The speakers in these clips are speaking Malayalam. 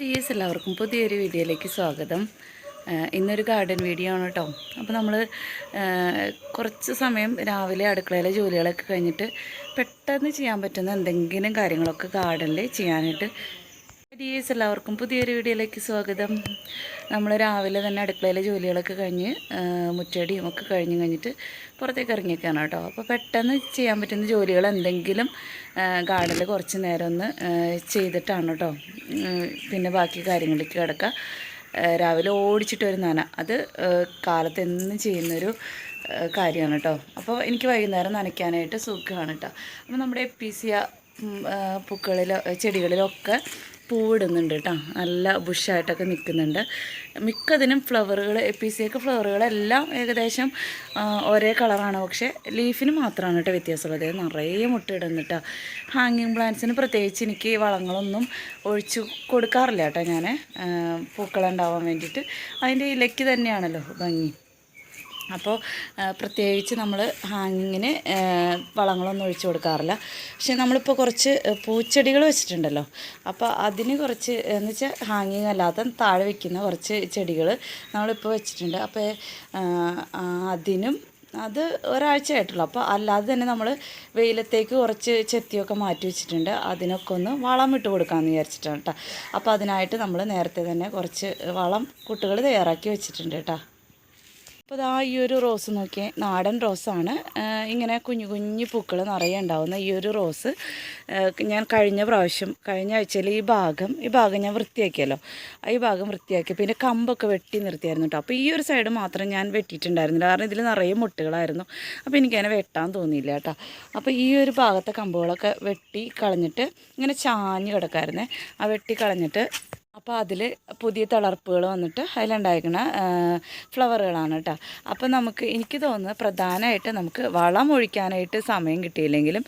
ഡിയേഴ്സ് എല്ലാവർക്കും പുതിയൊരു വീഡിയോയിലേക്ക് സ്വാഗതം. ഇന്നൊരു ഗാർഡൻ വീഡിയോ ആണ് കേട്ടോ അപ്പോൾ നമ്മൾ കുറച്ച് സമയം രാവിലെ അടുക്കളയിലെ ജോലികളൊക്കെ കഴിഞ്ഞിട്ട് പെട്ടെന്ന് ചെയ്യാൻ പറ്റുന്ന എന്തെങ്കിലും കാര്യങ്ങളൊക്കെ ഗാർഡനിൽ ചെയ്യാനായിട്ട് ഡിയേഴ്സ് എല്ലാവർക്കും പുതിയൊരു വീഡിയോയിലേക്ക് സ്വാഗതം. നമ്മൾ രാവിലെ തന്നെ അടുക്കളയിലെ ജോലികളൊക്കെ കഴിഞ്ഞ് മുറ്റടിയും ഒക്കെ കഴിഞ്ഞ് കഴിഞ്ഞിട്ട് പുറത്തേക്ക് ഇറങ്ങിയൊക്കെയാണ് കേട്ടോ. അപ്പോൾ പെട്ടെന്ന് ചെയ്യാൻ പറ്റുന്ന ജോലികൾ എന്തെങ്കിലും ഗാർഡനിൽ കുറച്ച് നേരം ഒന്ന് ചെയ്തിട്ടാണ് കേട്ടോ. പിന്നെ ബാക്കി കാര്യങ്ങളിലേക്ക് കിടക്കുക. രാവിലെ ഓടിച്ചിട്ട് ഒരു നന. അത് കാലത്ത് എന്നും ചെയ്യുന്നൊരു കാര്യമാണ് കേട്ടോ. അപ്പോൾ എനിക്ക് വൈകുന്നേരം നനയ്ക്കാനായിട്ട് സുഖമാണ് കേട്ടോ. അപ്പോൾ നമ്മുടെ എപ്പീസിയ പൂക്കളിലോ ചെടികളിലൊക്കെ പൂവിടുന്നുണ്ട് കേട്ടോ. നല്ല ബുഷായിട്ടൊക്കെ നിൽക്കുന്നുണ്ട്. മിക്കതിനും ഫ്ലവറുകൾ എപ്പിസിയൊക്കെ ഫ്ലവറുകളെല്ലാം ഏകദേശം ഒരേ കളറാണ്. പക്ഷേ ലീഫിന് മാത്രമാണ് കേട്ടോ വ്യത്യാസമുള്ളത്. നിറയെ മുട്ടയിടുന്നു ഹാങ്ങിങ് പ്ലാന്റ്സിന് പ്രത്യേകിച്ച് എനിക്ക് വളങ്ങളൊന്നും ഒഴിച്ചു കൊടുക്കാറില്ല കേട്ടോ ഞാൻ പൂക്കളുണ്ടാവാൻ വേണ്ടിയിട്ട്. അതിന്റെ ഇലയ്ക്ക് തന്നെയാണല്ലോ ഭംഗി. അപ്പോൾ പ്രത്യേകിച്ച് നമ്മൾ ഹാങ്ങിങ്ങിന് വളങ്ങളൊന്നും ഒഴിച്ചു കൊടുക്കാറില്ല. പക്ഷെ നമ്മളിപ്പോൾ കുറച്ച് പൂച്ചെടികൾ വെച്ചിട്ടുണ്ടല്ലോ. അപ്പോൾ അതിന് കുറച്ച് എന്ന് വെച്ചാൽ ഹാങ്ങിങ് അല്ലാത്ത താഴെ വയ്ക്കുന്ന കുറച്ച് ചെടികൾ നമ്മളിപ്പോൾ വെച്ചിട്ടുണ്ട്. അപ്പോൾ അതിനും അത് ഒരാഴ്ച ആയിട്ടുള്ളൂ അപ്പോൾ അല്ലാതെ തന്നെ നമ്മൾ വെയിലത്തേക്ക് കുറച്ച് ചെത്തിയൊക്കെ മാറ്റി വെച്ചിട്ടുണ്ട്. അതിനൊക്കെ ഒന്ന് വളം ഇട്ട് കൊടുക്കാമെന്ന് വിചാരിച്ചിട്ടാണ് കേട്ടോ അപ്പോൾ അതിനായിട്ട് നമ്മൾ നേരത്തെ തന്നെ കുറച്ച് വളം കുട്ടികൾ തയ്യാറാക്കി വെച്ചിട്ടുണ്ട് കേട്ടോ അപ്പോൾ ഇതാ ഈ ഒരു റോസ് നോക്കിയേ നാടൻ റോസാണ്. ഇങ്ങനെ കുഞ്ഞു കുഞ്ഞു പൂക്കൾ നിറയെ ഉണ്ടാവുന്ന ഈ ഒരു റോസ്. ഞാൻ കഴിഞ്ഞ പ്രാവശ്യം കഴിഞ്ഞ ആഴ്ചയിൽ ഈ ഭാഗം ഈ ഭാഗം ഞാൻ വൃത്തിയാക്കിയല്ലോ. ആ ഈ ഭാഗം വൃത്തിയാക്കി പിന്നെ കമ്പൊക്കെ വെട്ടി നിർത്തിയായിരുന്നു കേട്ടോ അപ്പോൾ ഈ ഒരു സൈഡ് മാത്രം ഞാൻ വെട്ടിയിട്ടുണ്ടായിരുന്നില്ല. കാരണം ഇതിൽ നിറയെ മുട്ടുകളായിരുന്നു. അപ്പോൾ എനിക്കതിനെ വെട്ടാൻ തോന്നിയില്ല കേട്ടോ അപ്പോൾ ഈ ഒരു ഭാഗത്തെ കമ്പുകളൊക്കെ വെട്ടി കളഞ്ഞിട്ട് ഇങ്ങനെ ചാഞ്ഞ് കിടക്കായിരുന്നേ. ആ വെട്ടി കളഞ്ഞിട്ട് അപ്പോൾ അതിൽ പുതിയ തളർപ്പുകൾ വന്നിട്ട് അതിലുണ്ടായിരിക്കുന്ന ഫ്ലവറുകളാണ് കേട്ടോ. അപ്പോൾ നമുക്ക് എനിക്ക് തോന്നുന്നത് പ്രധാനമായിട്ട് നമുക്ക് വളം ഒഴിക്കാനായിട്ട് സമയം കിട്ടിയില്ലെങ്കിലും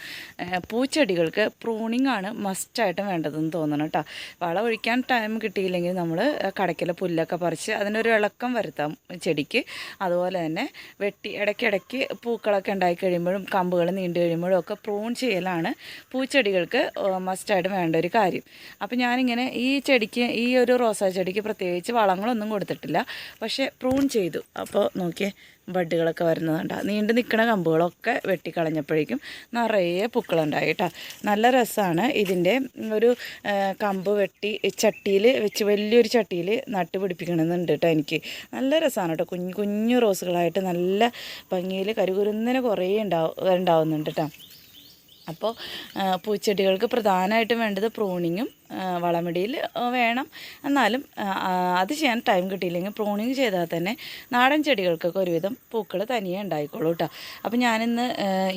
പൂച്ചെടികൾക്ക് പ്രൂണിങ് ആണ് മസ്റ്റായിട്ടും വേണ്ടതെന്ന് തോന്നണം കേട്ടോ. വളം ഒഴിക്കാൻ ടൈം കിട്ടിയില്ലെങ്കിൽ നമ്മൾ കടയ്ക്കലെ പുല്ലൊക്കെ പറിച്ച് അതിനൊരു ഇളക്കം വരുത്താം ചെടിക്ക്. അതുപോലെ തന്നെ വെട്ടി ഇടയ്ക്കിടയ്ക്ക് പൂക്കളൊക്കെ ഉണ്ടായി കഴിയുമ്പോഴും കമ്പുകൾ നീണ്ടു കഴിയുമ്പോഴും ഒക്കെ പ്രൂൺ ചെയ്യലാണ് പൂച്ചെടികൾക്ക് മസ്റ്റായിട്ട് വേണ്ട ഒരു കാര്യം. അപ്പോൾ ഞാനിങ്ങനെ ഈ ചെടിക്ക് ഈ ഒരു റോസാ ചെടിക്ക് പ്രത്യേകിച്ച് വളങ്ങളൊന്നും കൊടുത്തിട്ടില്ല. പക്ഷേ പ്രൂൺ ചെയ്തു. അപ്പോൾ നോക്കിയേ ബഡ്ഡുകളൊക്കെ വരുന്നതുണ്ട്. നീണ്ടു നിൽക്കുന്ന കമ്പുകളൊക്കെ വെട്ടിക്കളഞ്ഞപ്പോഴേക്കും നിറയെ പൂക്കളുണ്ടായി കേട്ടോ നല്ല രസമാണ് ഇതിന്റെ ഒരു കമ്പ് വെട്ടി ചട്ടിയിൽ വെച്ച് വലിയൊരു ചട്ടിയിൽ നട്ട് പിടിപ്പിക്കണമെന്നുണ്ട് കേട്ടോ എനിക്ക്. നല്ല രസമാണ് കേട്ടോ കുഞ്ഞു കുഞ്ഞു റോസുകളായിട്ട് നല്ല ഭംഗിയിൽ കരുകുരുന്നിന് കുറേ ഉണ്ടാവും ഉണ്ടാവുന്നുണ്ട് കേട്ടോ അപ്പോൾ പൂച്ചെടികൾക്ക് പ്രധാനമായിട്ടും വേണ്ടത് പ്രൂണിങ്ങും വളമിടിയിൽ വേണം. എന്നാലും അത് ചെയ്യാൻ ടൈം കിട്ടിയില്ലെങ്കിൽ പ്രോണിങ് ചെയ്താൽ തന്നെ നാടൻ ചെടികൾക്കൊക്കെ ഒരുവിധം പൂക്കൾ തനിയെ ഉണ്ടായിക്കോളൂ കേട്ടോ അപ്പോൾ ഞാനിന്ന്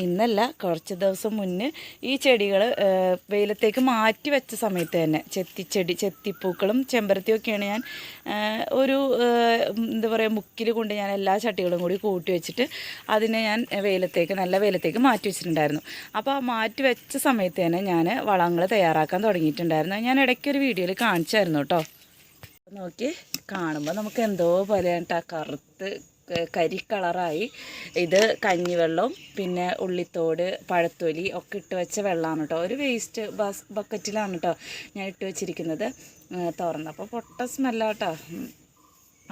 ഇന്നല്ല കുറച്ച് ദിവസം മുന്നേ ഈ ചെടികൾ വെയിലത്തേക്ക് മാറ്റി വെച്ച സമയത്ത് തന്നെ ചെത്തിച്ചെടി ചെത്തിപ്പൂക്കളും ചെമ്പരത്തിയൊക്കെയാണ് ഞാൻ ഒരു എന്താ പറയുക മുക്കിൽ കൊണ്ട് ഞാൻ എല്ലാ ചട്ടികളും കൂടി കൂട്ടി വെച്ചിട്ട് അതിനെ ഞാൻ വെയിലത്തേക്ക് നല്ല വെയിലത്തേക്ക് മാറ്റി വെച്ചിട്ടുണ്ടായിരുന്നു. അപ്പോൾ ആ മാറ്റി വെച്ച സമയത്ത് തന്നെ ഞാൻ വളങ്ങൾ തയ്യാറാക്കാൻ തുടങ്ങിയിട്ടുണ്ടായിരുന്നു. ഞാൻ ഇടയ്ക്ക് ഒരു വീഡിയോയിൽ കാണിച്ചായിരുന്നു കേട്ടോ. നോക്കി കാണുമ്പോൾ നമുക്ക് എന്തോ പോലെയാണ് കേട്ടോ കറുത്ത് കരി കളറായി. ഇത് കഞ്ഞിവെള്ളവും പിന്നെ ഉള്ളിത്തോട് പഴത്തൊലി ഒക്കെ ഇട്ട് വെച്ച വെള്ളമാണ് കേട്ടോ ഒരു വേസ്റ്റ് ബക്കറ്റിലാണ് കേട്ടോ ഞാൻ ഇട്ട് വെച്ചിരിക്കുന്നത്. തുറന്നപ്പോൾ പൊട്ട സ്മെല്ലാട്ടോ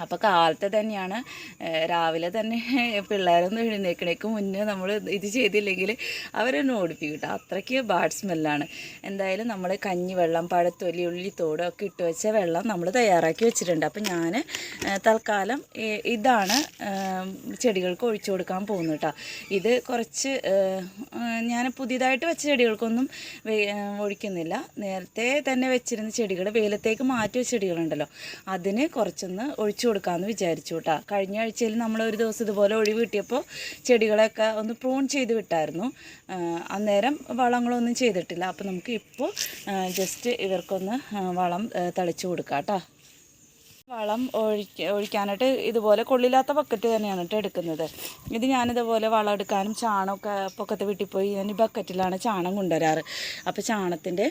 അപ്പോൾ കാലത്തെ തന്നെയാണ് രാവിലെ തന്നെ പിള്ളേരൊന്നും എഴുന്നേക്കണേക്ക് മുന്നേ നമ്മൾ ഇത് ചെയ്തില്ലെങ്കിൽ അവരൊന്നും ഓടിപ്പിക്കും കേട്ടോ അത്രയ്ക്ക് ബാഡ് സ്മെല്ലാണ് എന്തായാലും നമ്മൾ കഞ്ഞി കഞ്ഞിവെള്ളം പഴത്തൊലി ഉള്ളിത്തോട് ഒക്കെ ഇട്ട് വെച്ച വെള്ളം നമ്മൾ തയ്യാറാക്കി വെച്ചിട്ടുണ്ട്. അപ്പോൾ ഞാൻ തൽക്കാലം ഇതാണ് ചെടികൾക്ക് ഒഴിച്ചു കൊടുക്കാൻ പോകുന്നത് കേട്ടോ ഇത് കുറച്ച് ഞാൻ പുതിയതായിട്ട് വെച്ച ചെടികൾക്കൊന്നും ഒഴിക്കുന്നില്ല. നേരത്തെ തന്നെ വെച്ചിരുന്ന ചെടികൾ വെയിലത്തേക്ക് മാറ്റി വെച്ച ചെടികളുണ്ടല്ലോ അതിന് കുറച്ചൊന്ന് ഒഴിച്ചു കൊടുക്കാമെന്ന് വിചാരിച്ചു കേട്ടോ കഴിഞ്ഞ ആഴ്ചയിൽ നമ്മൾ ഒരു ദിവസം ഇതുപോലെ ഒഴിവ് കിട്ടിയപ്പോൾ ചെടികളെയൊക്കെ ഒന്ന് പ്രൂൺ ചെയ്ത് വിട്ടായിരുന്നു. അന്നേരം വളങ്ങളൊന്നും ചെയ്തിട്ടില്ല. അപ്പോൾ നമുക്ക് ഇപ്പോൾ ജസ്റ്റ് ഇവർക്കൊന്ന് വളം തളിച്ചു കൊടുക്കാം കേട്ടോ വളം ഒഴിക്ക ഒഴിക്കാനായിട്ട് ഇതുപോലെ കൊള്ളില്ലാത്ത ബക്കറ്റ് തന്നെയാണ് കേട്ടോ എടുക്കുന്നത്. ഇത് ഞാനിതുപോലെ വളം എടുക്കാനും ചാണമൊക്കെ പൊക്കത്തെ വീട്ടിൽ പോയി ഞാൻ ഈ ബക്കറ്റിലാണ് ചാണം കൊണ്ടുവരാറ്. അപ്പോൾ ചാണത്തിന്റെ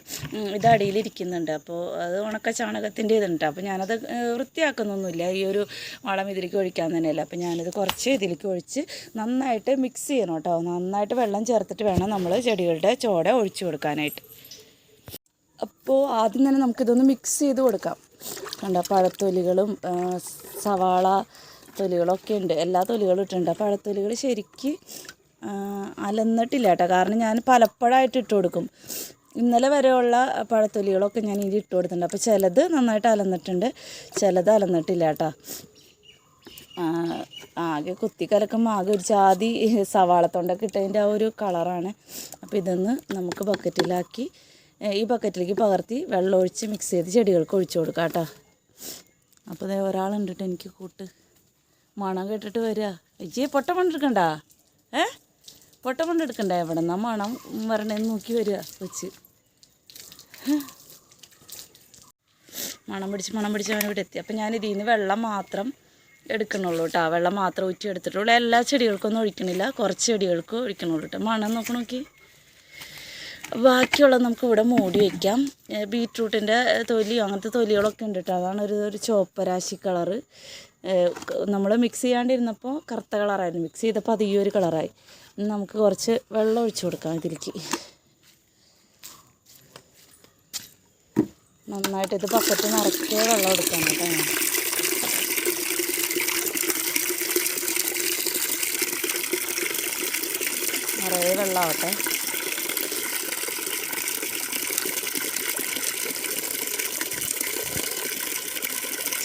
ഇത് അടിയിലിരിക്കുന്നുണ്ട്. അപ്പോൾ അത് ഉണക്ക ചാണകത്തിന്റെ ഇതുണ്ട്. അപ്പോൾ ഞാനത് വൃത്തിയാക്കുന്നൊന്നുമില്ല. ഈ ഒരു വളം ഇതിലേക്ക് ഒഴിക്കാൻ തന്നെയല്ല. അപ്പോൾ ഞാനിത് കുറച്ച് ഇതിലേക്ക് ഒഴിച്ച് നന്നായിട്ട് മിക്സ് ചെയ്യണം കേട്ടോ നന്നായിട്ട് വെള്ളം ചേർത്തിട്ട് വേണം നമ്മൾ ചെടികളുടെ ചോട ഒഴിച്ചു കൊടുക്കാനായിട്ട്. അപ്പോൾ ആദ്യം തന്നെ നമുക്കിതൊന്ന് മിക്സ് ചെയ്ത് കൊടുക്കാം. കണ്ട പഴത്തൊലികളും ആ, സവാള തൊലികളൊക്കെ ഉണ്ട്. എല്ലാ തൊലികളും ഇട്ടിട്ടുണ്ട്. പഴത്തൊലികൾ ശരിക്ക് ആ, അലന്നിട്ടില്ല കേട്ടോ. കാരണം ഞാൻ പലപ്പോഴായിട്ട് ഇട്ട് കൊടുക്കും. ഇന്നലെ വരെയുള്ള പഴത്തൊലികളൊക്കെ ഞാൻ ഇതിൽ ഇട്ട് കൊടുത്തിട്ടുണ്ട്. അപ്പോൾ ചിലത് നന്നായിട്ട് അലന്നിട്ടുണ്ട്. ചിലത് അലന്നിട്ടില്ല കേട്ടോ. ആ, ആകെ കുത്തി കലക്കുമ്പോൾ ആകെ ഒരു ജാതി സവാളത്തൊണ്ടൊക്കെ ഇട്ടതിന്റെ ആ ഒരു കളറാണ്. അപ്പോൾ ഇതൊന്ന് നമുക്ക് ബക്കറ്റിലാക്കി ഈ ബക്കറ്റിലേക്ക് പകർത്തി വെള്ളം ഒഴിച്ച് മിക്സ് ചെയ്ത് ചെടികൾക്ക് ഒഴിച്ചു കൊടുക്കാം കേട്ടോ. അപ്പോൾ ദേ ഒരാളുണ്ടിട്ട് എനിക്ക് കൂട്ട്. മണം കേട്ടിട്ട് വരിക ഇജ്ജി പൊട്ട മണ്ണെടുക്കണ്ട ഏ? പൊട്ട മണ്ണെടുക്കണ്ട എവിടെ നിന്നാ മണം വരണേന്ന് നോക്കി വരിക വെച്ച് മണം പിടിച്ച് മണം പിടിച്ച് അവൻ ഇവിടെ എത്തി. അപ്പം ഞാൻ ഇതിൽ നിന്ന് വെള്ളം മാത്രം എടുക്കണുള്ളൂ കേട്ടോ വെള്ളം മാത്രം ഊറ്റി എടുത്തിട്ടുള്ളൂ എല്ലാ ചെടികൾക്കൊന്നും ഒഴിക്കണില്ല. കുറച്ച് ചെടികൾക്ക് ഒഴിക്കണുള്ളൂ കേട്ടോ മണം നോക്കി നോക്കി. ബാക്കിയുള്ളത് നമുക്ക് ഇവിടെ മൂടി വയ്ക്കാം ബീട്രൂട്ടിന്റെ തൊലിയോ അങ്ങനത്തെ തൊലികളൊക്കെ ഉണ്ട് കേട്ടോ അതാണ് ഒരു ഒരു ചോപ്പരാശി കളറ്. നമ്മൾ മിക്സ് ചെയ്യാണ്ടിരുന്നപ്പോൾ കറുത്ത കളറായിരുന്നു. മിക്സ് ചെയ്തപ്പോൾ അത് ഈ ഒരു കളറായി. നമുക്ക് കുറച്ച് വെള്ളം ഒഴിച്ചു കൊടുക്കാം ഇതിലേക്ക്. നന്നായിട്ട് ഇത് ബക്കറ്റ് നിറയ്ക്കേ വെള്ളം എടുക്കാം കേട്ടോ. നിറയെ വെള്ളമാവട്ടെ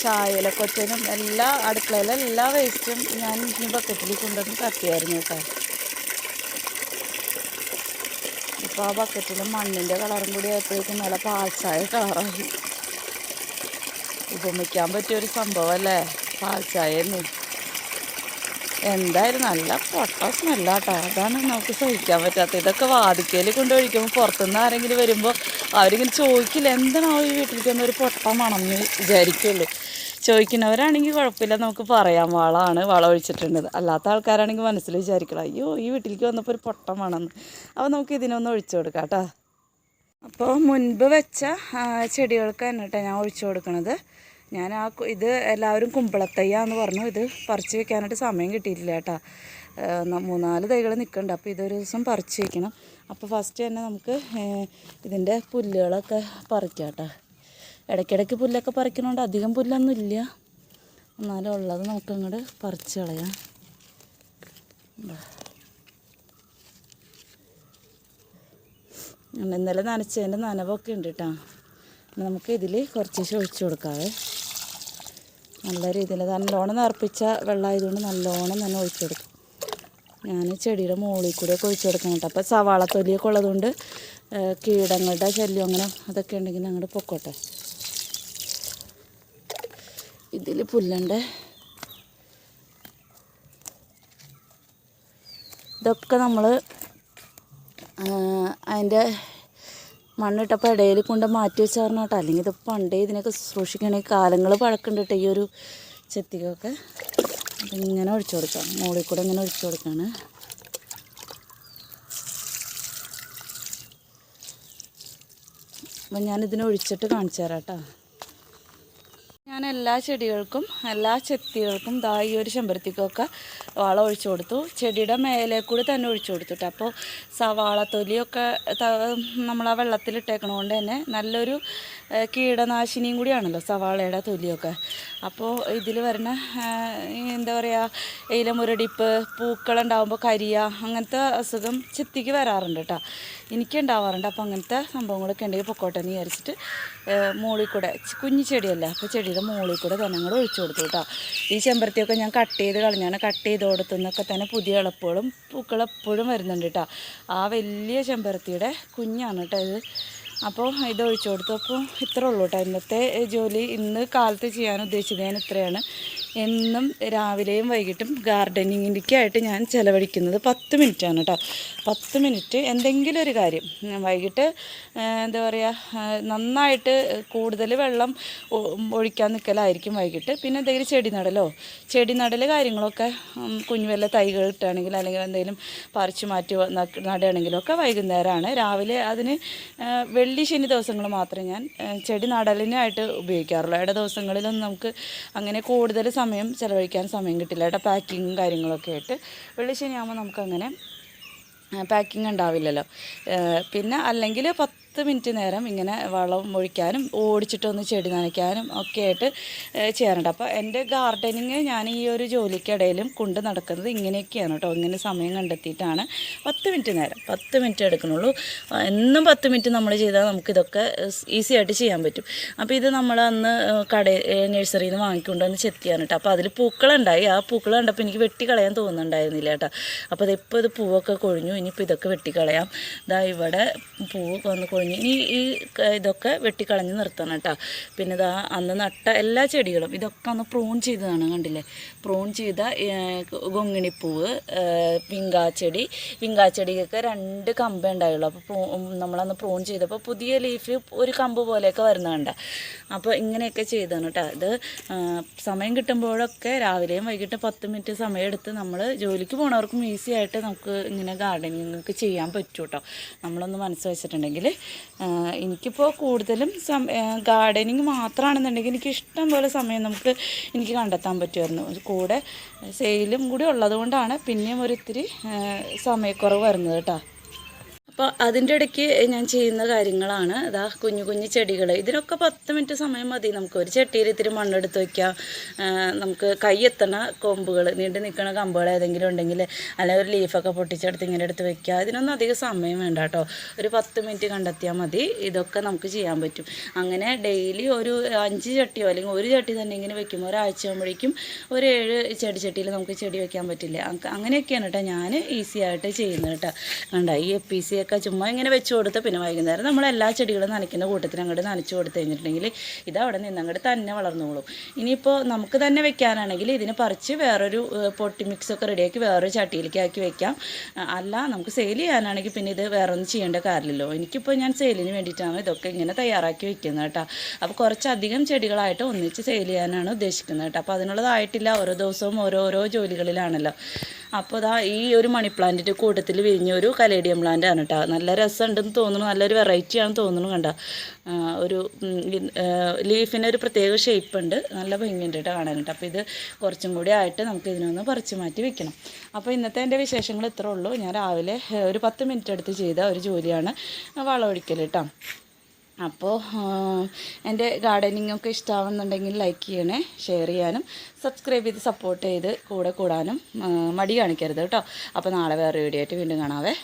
ചായയിലക്കൊറ്റനും എല്ലാ അടുക്കളയിലെ എല്ലാ വേസ്റ്റും ഞാൻ ഈ ബക്കറ്റിൽ കൊണ്ടുവന്ന് തട്ടിയായിരുന്നു കേട്ടോ. ഇപ്പോൾ ആ ബക്കറ്റിൽ മണ്ണിന്റെ കളറും കൂടി ആയപ്പോഴേക്കും നല്ല പാൽച്ചായ കളറായി ഉപമിക്കാൻ പറ്റിയൊരു സംഭവമല്ലേ പാൽച്ചായെന്ന്. എന്തായാലും നല്ല പൊട്ട സ്മെല്ലാട്ടോ അതാണ് നമുക്ക് സഹിക്കാൻ പറ്റാത്തത്. ഇതൊക്കെ വാതിക്കയിൽ കൊണ്ട് ഒഴിക്കുമ്പോൾ പുറത്തുനിന്ന് ആരെങ്കിലും വരുമ്പോൾ അവരിങ്ങനെ ചോദിക്കില്ല എന്താണോ ഈ വീട്ടിലേക്ക് ഒരു പൊട്ട മണം എന്ന് വിചാരിക്കുള്ളൂ. ചോദിക്കുന്നവരാണെങ്കിൽ കുഴപ്പമില്ല. നമുക്ക് പറയാം. വളമാണ്. വളം ഒഴിച്ചിട്ടുണ്ട് അല്ലാത്ത ആൾക്കാരാണെങ്കിൽ മനസ്സിൽ വിചാരിക്കണം അയ്യോ ഈ വീട്ടിലേക്ക് വന്നപ്പോൾ ഒരു പൊട്ടം വേണമെന്ന്. അപ്പോൾ നമുക്ക് ഇതിനൊന്ന് ഒഴിച്ചു കൊടുക്കാം കേട്ടോ. അപ്പോൾ മുൻപ് വെച്ച ചെടികൾക്ക് തന്നെ കേട്ടോ ഞാൻ ഒഴിച്ചു കൊടുക്കണത്. ഞാൻ ആ ഇത് എല്ലാവരും കുമ്പളത്തയ്യാന്ന് പറഞ്ഞു. ഇത് പറിച്ച് വെക്കാനായിട്ട് സമയം കിട്ടിയിട്ടില്ല കേട്ടോ. മൂന്നാൽ തൈകൾ നിൽക്കുന്നുണ്ട് അപ്പോൾ ഇതൊരു ദിവസം പറിച്ച് വെക്കണം. അപ്പോൾ ഫസ്റ്റ് തന്നെ നമുക്ക് ഇതിന്റെ പുല്ലുകളൊക്കെ പറിക്കാം കേട്ടോ. ഇടയ്ക്കിടയ്ക്ക് പുല്ലൊക്കെ പറിക്കണോണ്ട് അധികം പുല്ലൊന്നും ഇല്ല. എന്നാലും ഉള്ളത് നമുക്ക് അങ്ങോട്ട് പറിച്ച് കളയാം. ഇന്നലെ നനച്ചതിന്റെ നനവൊക്കെ ഉണ്ട് കേട്ടോ നമുക്ക് ഇതിൽ കുറച്ച് ഒഴിച്ചു കൊടുക്കാവേ. നല്ല രീതിയിൽ നല്ലോണം നിറപ്പിച്ച വെള്ളമായതുകൊണ്ട് നല്ലോണം തന്നെ ഒഴിച്ചു കൊടുക്കും. ഞാൻ ചെടിയുടെ മുകളിൽ കൂടെയൊക്കെ ഒഴിച്ചു കൊടുക്കണം കേട്ടോ അപ്പോൾ സവാള തൊലിയൊക്കെ ഉള്ളതുകൊണ്ട് കീടങ്ങളുടെ ശല്യം അങ്ങനെ അതൊക്കെ ഉണ്ടെങ്കിൽ അങ്ങോട്ട് പൊക്കോട്ടെ. ഇതിൽ പുല്ലുണ്ട്. ഇതൊക്കെ നമ്മൾ അതിന്റെ മണ്ണിട്ടപ്പോൾ ഇടയിൽ കൊണ്ട് മാറ്റി വെച്ചാർന്ന് കേട്ടോ അല്ലെങ്കിൽ ഇത് പണ്ടേ ഇതിനൊക്കെ ശുശ്രൂഷിക്കണമെങ്കിൽ കാലങ്ങൾ പഴക്കുണ്ട് കേട്ടോ ഈ ഒരു ചെത്തിക്കൊക്കെ ഇങ്ങനെ ഒഴിച്ചു കൊടുക്കാം. മുകളിൽ കൂടെ ഇങ്ങനെ ഒഴിച്ചു കൊടുക്കാണ്. അപ്പം ഞാനിതിനെ ഒഴിച്ചിട്ട് കാണിച്ചു തരാം കേട്ടോ. ഞാൻ എല്ലാ ചെടികൾക്കും എല്ലാ ചെത്തികൾക്കും ദാ ഈ ഒരു ചെമ്പരത്തിക്കൊക്കെ വളം ഒഴിച്ചു കൊടുത്തു. ചെടിയുടെ മേലെ കൂടി തന്നെ ഒഴിച്ചു കൊടുത്തിട്ട് അപ്പോൾ സവാള തൊലിയൊക്കെ നമ്മൾ ആ വെള്ളത്തിലിട്ടേക്കണോണ്ട് തന്നെ നല്ലൊരു കീടനാശിനിയും കൂടിയാണല്ലോ സവാളയുടെ തൊലിയൊക്കെ. അപ്പോൾ ഇതിൽ വരുന്ന എന്താ പറയുക ഇലമുരടിപ്പ് പൂക്കളുണ്ടാകുമ്പോൾ കരിയ അങ്ങനത്തെ അസുഖം ചെത്തിക്ക് വരാറുണ്ട് കേട്ടോ എനിക്ക് ഉണ്ടാവാറുണ്ട്. അപ്പോൾ അങ്ങനത്തെ സംഭവങ്ങളൊക്കെ ഉണ്ടെങ്കിൽ പൊക്കോട്ടെ എന്ന് വിചാരിച്ചിട്ട് മുകളിൽ കൂടെ കുഞ്ഞു ചെടിയല്ല. അപ്പോൾ ചെടിയുടെ മുകളിൽ കൂടെ അങ്ങോട്ട് ഒഴിച്ചു കൊടുത്തു കേട്ടോ ഈ ചെമ്പരത്തിയൊക്കെ ഞാൻ കട്ട് ചെയ്ത് കളഞ്ഞാണ് കട്ട് ചെയ്ത് കൊടുത്തുനിന്നൊക്കെ തന്നെ പുതിയ ഇളപ്പുകളും പൂക്കളെപ്പോഴും വരുന്നുണ്ട് കേട്ടോ ആ വലിയ ചെമ്പരത്തിയുടെ കുഞ്ഞാണ് കേട്ടോ ഇത്. അപ്പോൾ ഇത് ഒഴിച്ചു കൊടുത്തു. അപ്പോൾ ഇത്രേ ഉള്ളൂ കേട്ടോ ഇന്നത്തെ ജോലി ഇന്ന് കാലത്ത് ചെയ്യാൻ ഉദ്ദേശിച്ചത് ഞാൻ ഇത്രയാണ്. എന്നും രാവിലെയും വൈകിട്ടും ഗാർഡനിങ്ങിലേക്കായിട്ട് ഞാൻ ചിലവഴിക്കുന്നത് പത്ത് മിനിറ്റാണ് കേട്ടോ. പത്ത് മിനിറ്റ് എന്തെങ്കിലും ഒരു കാര്യം. വൈകിട്ട് എന്താ പറയുക നന്നായിട്ട് കൂടുതൽ വെള്ളം ഒഴിക്കാൻ നിൽക്കലായിരിക്കും വൈകിട്ട്. പിന്നെ എന്തെങ്കിലും ചെടി നടലോ ചെടി നടൽ കാര്യങ്ങളൊക്കെ കുഞ്ഞു വല്ല തൈകൾ ഇട്ടാണെങ്കിൽ അല്ലെങ്കിൽ എന്തെങ്കിലും പറിച്ചു മാറ്റി നടുകയാണെങ്കിലും ഒക്കെ വൈകുന്നേരമാണ്. രാവിലെ അതിന് വെള്ളി ശനി ദിവസങ്ങൾ മാത്രമേ ഞാൻ ചെടി നടലിനായിട്ട് ഉപയോഗിക്കാറുള്ളൂ. ഇട ദിവസങ്ങളിലൊന്നും നമുക്ക് അങ്ങനെ കൂടുതൽ സമയം ചിലവഴിക്കാൻ സമയം കിട്ടില്ല കേട്ടോ. പാക്കിങ്ങും കാര്യങ്ങളൊക്കെ ആയിട്ട്. വെള്ളി ശനിയാകുമ്പോൾ നമുക്കങ്ങനെ പാക്കിംഗ് ഉണ്ടാവില്ലല്ലോ. പിന്നെ അല്ലെങ്കിൽ പത്ത് പത്ത് മിനിറ്റ് നേരം ഇങ്ങനെ വളം ഒഴിക്കാനും ഓടിച്ചിട്ടൊന്ന് ചെടി നനയ്ക്കാനും ഒക്കെ ആയിട്ട് ചെയ്യാറുണ്ട്. അപ്പോൾ എന്റെ ഗാർഡനിങ് ഞാൻ ഈ ഒരു ജോലിക്കിടയിലും കൊണ്ട് നടക്കുന്നത് ഇങ്ങനെയൊക്കെയാണ് കേട്ടോ ഇങ്ങനെ സമയം കണ്ടെത്തിയിട്ടാണ് പത്ത് മിനിറ്റ് നേരം പത്ത് മിനിറ്റ് എടുക്കണുള്ളൂ എന്നും പത്ത് മിനിറ്റ് നമ്മൾ ചെയ്താൽ നമുക്കിതൊക്കെ ഈസി ആയിട്ട് ചെയ്യാൻ പറ്റും. അപ്പോൾ ഇത് നമ്മൾ അന്ന് കട നഴ്സറിയിൽ നിന്ന് വാങ്ങിക്കൊണ്ട് വന്ന് ചെത്തിയാണ് കേട്ടോ അപ്പോൾ അതിൽ പൂക്കളുണ്ടായി. ആ പൂക്കൾ കണ്ടപ്പോൾ എനിക്ക് വെട്ടിക്കളയാൻ തോന്നുന്നുണ്ടായിരുന്നില്ല കേട്ടോ അപ്പോൾ അതിപ്പോൾ ഇത് പൂവൊക്കെ കൊഴിഞ്ഞു. ഇനിയിപ്പോൾ ഇതൊക്കെ വെട്ടിക്കളയാം. ഇതാ ഇവിടെ പൂവ് വന്ന് കൊഴിഞ്ഞു. ഇനി ഈ ഇതൊക്കെ വെട്ടിക്കളഞ്ഞ് നിർത്തണം കേട്ടോ. പിന്നെ ഇതാ അന്ന് നട്ട എല്ലാ ചെടികളും ഇതൊക്കെ അന്ന് പ്രൂൺ ചെയ്തതാണ് കണ്ടില്ലേ? പ്രൂൺ ചെയ്ത കൊങ്ങിണിപ്പൂവ് ഗൊങ്ങിണിപ്പൂവ് ഏഹ്, വിങ്കാച്ചെടി. വിങ്കാച്ചെടിയൊക്കെ രണ്ട് കമ്പേ ഉണ്ടായുള്ളൂ. അപ്പോൾ പ്രൂ നമ്മളന്ന് പ്രൂൺ ചെയ്തപ്പോൾ പുതിയ ലീഫ് ഒരു കമ്പ് പോലെയൊക്കെ വരുന്ന കണ്ട. അപ്പോൾ ഇങ്ങനെയൊക്കെ ചെയ്തതാണ് കേട്ടോ. ഇത് സമയം കിട്ടുമ്പോഴൊക്കെ രാവിലെയും വൈകിട്ട് പത്ത് മിനിറ്റ് സമയം എടുത്ത് നമ്മൾ ജോലിക്ക് പോണവർക്കും ഈസി ആയിട്ട് നമുക്ക് ഇങ്ങനെ ഗാർഡനിങ് ചെയ്യാൻ പറ്റും കേട്ടോ. നമ്മളൊന്ന് മനസ്സ് വെച്ചിട്ടുണ്ടെങ്കിൽ എനിക്കിപ്പോൾ കൂടുതലും ഗാർഡനിങ് മാത്രമാണെന്നുണ്ടെങ്കിൽ എനിക്ക് ഇഷ്ടം പോലെ സമയം നമുക്ക് എനിക്ക് കണ്ടെത്താൻ പറ്റുമായിരുന്നു. കൂടെ സെയിലും കൂടി ഉള്ളതുകൊണ്ടാണ് പിന്നെയും ഒരിത്തിരി സമയക്കുറവ് വരുന്നത് കേട്ടോ. അപ്പോൾ അതിന്റെ ഇടയ്ക്ക് ഞാൻ ചെയ്യുന്ന കാര്യങ്ങളാണ്. അതാ കുഞ്ഞു കുഞ്ഞു ചെടികൾ ഇതിനൊക്കെ പത്ത് മിനിറ്റ് സമയം മതി നമുക്ക്. ഒരു ചട്ടിയിൽ ഇത്തിരി മണ്ണെടുത്ത് വയ്ക്കാം നമുക്ക് കൈയെത്തണ കൊമ്പുകൾ നീണ്ടു നിൽക്കുന്ന കമ്പുകൾ ഏതെങ്കിലും ഉണ്ടെങ്കിൽ അല്ലെങ്കിൽ ഒരു ലീഫൊക്കെ പൊട്ടിച്ചെടുത്ത് ഇങ്ങനെ എടുത്ത് വയ്ക്കുക ഇതിനൊന്നും അധികം സമയം വേണ്ട കേട്ടോ. ഒരു പത്ത് മിനിറ്റ് കണ്ടെത്തിയാൽ മതി. ഇതൊക്കെ നമുക്ക് ചെയ്യാൻ പറ്റും. അങ്ങനെ ഡെയിലി ഒരു അഞ്ച് ചട്ടിയോ അല്ലെങ്കിൽ ഒരു ചട്ടി തന്നെ ഇങ്ങനെ വെക്കുമ്പോൾ ഒരാഴ്ച ആകുമ്പോഴേക്കും ഒരു ഏഴ് ചെടി ചട്ടിയിൽ നമുക്ക് ചെടി വെക്കാൻ പറ്റില്ല. അങ്ങനെയൊക്കെയാണ് കേട്ടോ ഞാൻ ഈസി ആയിട്ട് ചെയ്യുന്നത് കേട്ടോ. കണ്ട? ഈ എ പി സി ഒക്കെ ചുമ്മാ ഇങ്ങനെ വെച്ച് കൊടുത്ത് പിന്നെ വൈകുന്നേരം നമ്മൾ എല്ലാ ചെടികളും നനയ്ക്കുന്ന കൂട്ടത്തിൽ അങ്ങോട്ട് നനച്ച് കൊടുത്തു കഴിഞ്ഞിട്ടുണ്ടെങ്കിൽ ഇത് അവിടെ നിന്ന് അങ്ങോട്ട് തന്നെ വളർന്നോളും. ഇനിയിപ്പോൾ നമുക്ക് തന്നെ വെക്കാനാണെങ്കിൽ ഇതിന് പറിച്ച് വേറൊരു പൊട്ടി മിക്സ് ഒക്കെ റെഡിയാക്കി വേറൊരു ചട്ടിയിലേക്ക് ആക്കി വെക്കാം. അല്ല നമുക്ക് സെയിൽ ചെയ്യാനാണെങ്കിൽ പിന്നെ ഇത് വേറെ ഒന്നും ചെയ്യേണ്ട കാര്യമില്ലല്ലോ. എനിക്കിപ്പോൾ ഞാൻ സെയിലിന് വേണ്ടിയിട്ടാണ് ഇതൊക്കെ ഇങ്ങനെ തയ്യാറാക്കി വെക്കുന്നത് കേട്ടോ. അപ്പോൾ കുറച്ചധികം ചെടികളായിട്ട് ഒന്നിച്ച് സെയിൽ ചെയ്യാനാണ് ഉദ്ദേശിക്കുന്നത് കേട്ടോ. അപ്പോൾ അതിനുള്ളതായിട്ടില്ല ഓരോ ദിവസവും ഓരോരോ ജോലികളിലാണല്ലോ. അപ്പോൾ ഇതാ ഈ ഒരു മണി പ്ലാന്റിന്റെ കൂട്ടത്തിൽ വിരിഞ്ഞൊരു കലേഡിയം പ്ലാന്റ് ആണ് കേട്ടോ. നല്ല രസമുണ്ടെന്ന് തോന്നുന്നു. നല്ലൊരു വെറൈറ്റി ആണെന്ന് തോന്നുന്നു കണ്ട. ഒരു ലീഫിന് ഒരു പ്രത്യേക ഷേപ്പ് ഉണ്ട്. നല്ല ഭംഗിയുണ്ട് കേട്ടോ കാണാനായിട്ട് അപ്പോൾ ഇത് കുറച്ചും കൂടി ആയിട്ട് നമുക്ക് ഇതിനൊന്ന് പറിച്ചു മാറ്റി വെക്കണം. അപ്പോൾ ഇന്നത്തെ എന്റെ വിശേഷങ്ങൾ ഇത്രേ ഉള്ളൂ. ഞാൻ രാവിലെ ഒരു പത്ത് മിനിറ്റ് എടുത്ത് ചെയ്ത ഒരു ജോലിയാണ് വളമൊഴിക്കൽ കേട്ടോ. അപ്പോൾ എന്റെ ഗാർഡനിങ് ഒക്കെ ഇഷ്ടമാവുന്നുണ്ടെങ്കിൽ ലൈക്ക് ചെയ്യണേ ഷെയർ ചെയ്യാനും സബ്സ്ക്രൈബ് ചെയ്ത് സപ്പോർട്ട് ചെയ്ത് കൂടെ കൂടാനും മടി കാണിക്കരുത് കേട്ടോ. അപ്പോൾ നാളെ വേറെ വീഡിയോ ആയിട്ട് വീണ്ടും കാണാവേ.